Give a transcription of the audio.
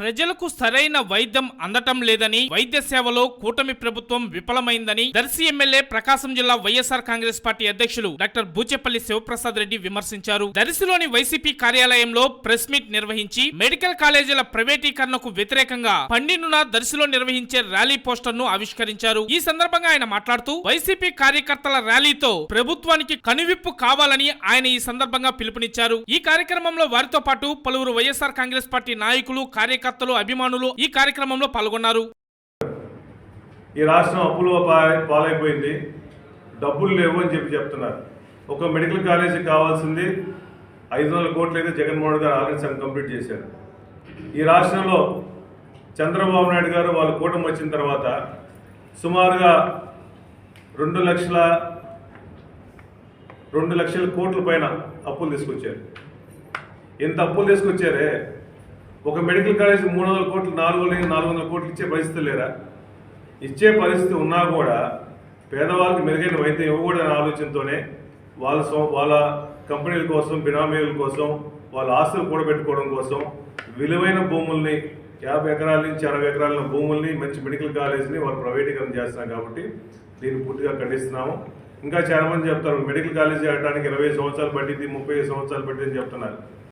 ప్రజలకు సరైన వైద్యం అందటం లేదని వైద్య సేవలో కూటమి ప్రభుత్వం విఫలమైందని దర్శి ఎమ్మెల్యే ప్రకాశం జిల్లా వైఎస్ఆర్ కాంగ్రెస్ పార్టీ అధ్యక్షులు డాక్టర్ బూచెపల్లి శివప్రసాద్ రెడ్డి విమర్శించారు. దర్శిలోని వైసీపీ కార్యాలయంలో ప్రెస్ మీట్ నిర్వహించి మెడికల్ కాలేజీల ప్రైవేటీకరణకు వ్యతిరేకంగా పండినున దర్శిలో నిర్వహించే ర్యాలీ పోస్టర్ను ఆవిష్కరించారు. ఈ సందర్భంగా ఆయన మాట్లాడుతూ వైసీపీ కార్యకర్తల ర్యాలీతో ప్రభుత్వానికి కనువిప్పు కావాలని ఆయన ఈ సందర్భంగా పిలుపునిచ్చారు. ఈ కార్యక్రమంలో వారితో పాటు పలువురు వైఎస్ఆర్ కాంగ్రెస్ పార్టీ నాయకులు కార్యకర్తలు అభిమానులు ఈ కార్యక్రమంలో పాల్గొన్నారు. ఈ రాష్ట్రం అప్పులో పాలైపోయింది. డబ్బులు లేవు అని చెప్పి చెప్తున్నారు. ఒక మెడికల్ కాలేజీ కావాల్సింది ఐదు వందల కోట్లు అయితే జగన్మోహన్ గారు ఆల్రెడీ సగం కంప్లీట్ చేశారు. ఈ రాష్ట్రంలో చంద్రబాబు నాయుడు గారు వాళ్ళ కూటమి వచ్చిన తర్వాత సుమారుగా రెండు లక్షల రెండు లక్షల కోట్ల పైన అప్పులు తీసుకొచ్చారు. ఎంత అప్పులు తీసుకొచ్చారే ఒక మెడికల్ కాలేజ్ మూడు వందల కోట్లు నాలుగు వందల నాలుగు వందల కోట్లు ఇచ్చే పరిస్థితి లేరా ఇచ్చే పరిస్థితి ఉన్నా కూడా పేదవాళ్ళకి మెరుగైన వైద్యం ఇవ్వకూడదనే ఆలోచనతోనే వాళ్ళ సో వాళ్ళ కంపెనీల కోసం బినామీల కోసం వాళ్ళ ఆస్తులు కూడబెట్టుకోవడం కోసం విలువైన భూముల్ని యాభై ఎకరాల నుంచి అరవై ఎకరాల భూముల్ని మంచి మెడికల్ కాలేజ్ని వాళ్ళు ప్రైవేటీకరణ చేస్తున్నారు కాబట్టి దీన్ని పూర్తిగా ఖండిస్తున్నాము. ఇంకా చాలామంది చెప్తారు మెడికల్ కాలేజీ ఆడటానికి ఇరవై సంవత్సరాలు పట్టింది ముప్పై సంవత్సరాలు పట్టింది చెప్తున్నారు.